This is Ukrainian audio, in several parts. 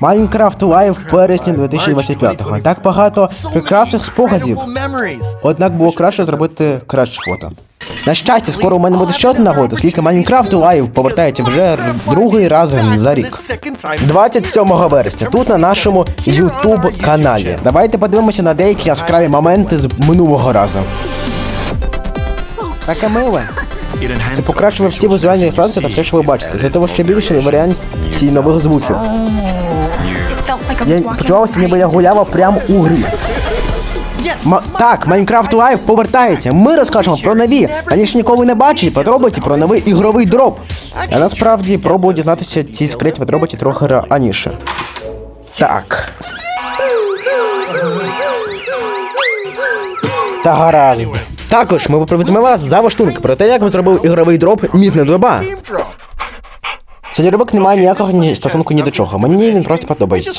Майнкрафт Лайв в березні 2025-го. Так багато прекрасних спогадів. Однак було краще зробити краще фото. На щастя, скоро у мене буде ще одна нагода, оскільки Майнкрафт Лайв повертається вже другий раз за рік. 27 вересня, тут на нашому YouTube каналі. Давайте подивимося на деякі яскраві моменти з минулого разу. Таке миле. Це покращує всі візуальні ефекти та все, що ви бачите. З того ще більше варіантів нових звуків. Я почувався, ніби я гуляла прямо у грі. Ма- так, Майнкрафт Лайв повертається. Ми розкажемо про нові, раніше ніколи не бачили подробиці про новий ігровий дроп. Я насправді пробую дізнатися ці секретні подробиці трохи раніше. Так. Та гаразд. Також ми повідомимо вас за ваштунок про те, як ми зробили ігровий дроп Мідна доба. Цей дробок не має ніякого ні стосунку ні до чого. Мені він просто подобається.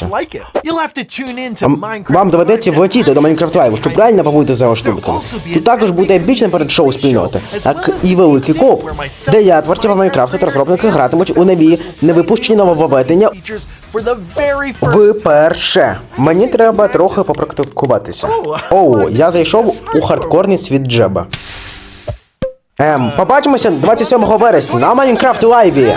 Вам- доведеться влетіти до Майнкрафт Лайву, щоб правильно побути за оштунком. Тут також буде епічне перед шоу спільноти, так і великий коп, де я, творці Майнкрафту та розробники гратимуть у нові невипущені нововведення вперше. Мені треба трохи попрактикуватися. Оу, я зайшов у хардкорний світ Джеба. Ем, побачимося 27 вересня на Майнкрафт Лайві.